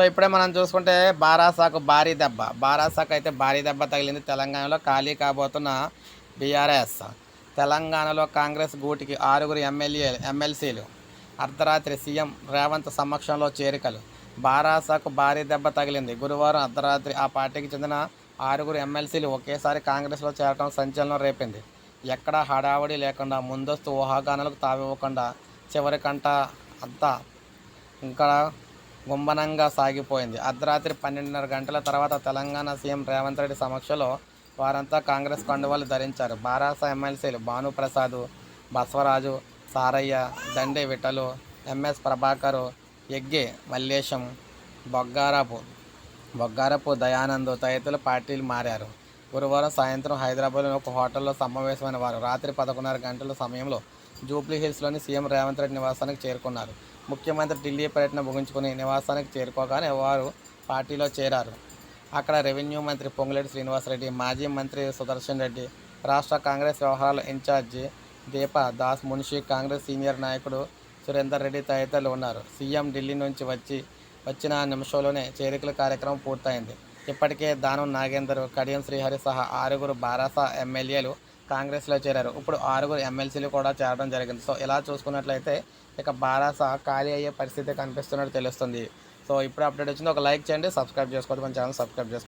So ఇప్పుడే మనం చూసుకుంటే బారాసాకు భారీ దెబ్బ. బారాసాకు అయితే భారీ దెబ్బ తగిలింది తెలంగాణలో ఖాళీ కాబోతున్న బీఆర్ఎస్. తెలంగాణలో కాంగ్రెస్ గూటికి ఆరుగురు ఎమ్మెల్యే ఎమ్మెల్సీలు అర్ధరాత్రి సీఎం రేవంత్ సమక్షంలో చేరికలు. బారాసాకు భారీ దెబ్బ తగిలింది. గురువారం అర్ధరాత్రి ఆ పార్టీకి చెందిన ఆరుగురు ఎమ్మెల్సీలు ఒకేసారి కాంగ్రెస్లో చేరటం సంచలనం రేపింది. ఎక్కడా హడావడి లేకుండా ముందస్తు ఊహాగానాలకు తావివ్వకుండా చివరికంట అంతా ఇంకా గుంబనంగా సాగిపోయింది. అర్ధరాత్రి పన్నెండున్నర గంటల తర్వాత తెలంగాణ సీఎం రేవంత్ రెడ్డి సమక్షంలో వారంతా కాంగ్రెస్ కండువాలు ధరించారు. బారాస ఎమ్మెల్సీలు భానుప్రసాద్ బసవరాజు సారయ్య దండే విఠలు ఎంఎస్ ప్రభాకరు ఎగ్గే మల్లేశం బొగ్గారపు బొగ్గారపు దయానంద్ తదితరులు పార్టీలు మారారు. గురువారం సాయంత్రం హైదరాబాద్లోని ఒక హోటల్లో సమావేశమైన వారు రాత్రి పదకొండున్నర గంటల సమయంలో జూబ్లీ హిల్స్లోని సీఎం రేవంత్ రెడ్డి నివాసానికి చేరుకున్నారు. ముఖ్యమంత్రి ఢిల్లీ పర్యటన ముగించుకుని నివాసానికి చేరుకోగానే వారు పార్టీలో చేరారు. అక్కడ రెవెన్యూ మంత్రి పొంగులేటి శ్రీనివాసరెడ్డి మాజీ మంత్రి సుదర్శన్ రెడ్డి రాష్ట్ర కాంగ్రెస్ వ్యవహారాల ఇన్ఛార్జి దీప దాస్ మున్షి కాంగ్రెస్ సీనియర్ నాయకుడు సురేందర్ రెడ్డి తదితరులు ఉన్నారు. సీఎం ఢిల్లీ నుంచి వచ్చి వచ్చిన నిమిషంలోనే చేరికల కార్యక్రమం పూర్తయింది. ఇప్పటికే దానం నాగేందర్ కడియం శ్రీహరి సహా ఆరుగురు బారాస ఎమ్మెల్యేలు కాంగ్రెస్లో చేరారు. ఇప్పుడు ఆరుగురు ఎమ్మెల్సీలు కూడా చేరడం జరిగింది. సో ఇలా చూసుకున్నట్లయితే ఇక బారాస ఖాళీ అయ్యే పరిస్థితి కనిపిస్తున్నట్టు తెలుస్తుంది. సో ఇప్పుడు అప్డేట్ వచ్చింది. ఒక లైక్ చేయండి సబ్స్క్రైబ్ చేసుకోవద్దు. మన ఛానల్ సబ్స్క్రైబ్ చేసుకోండి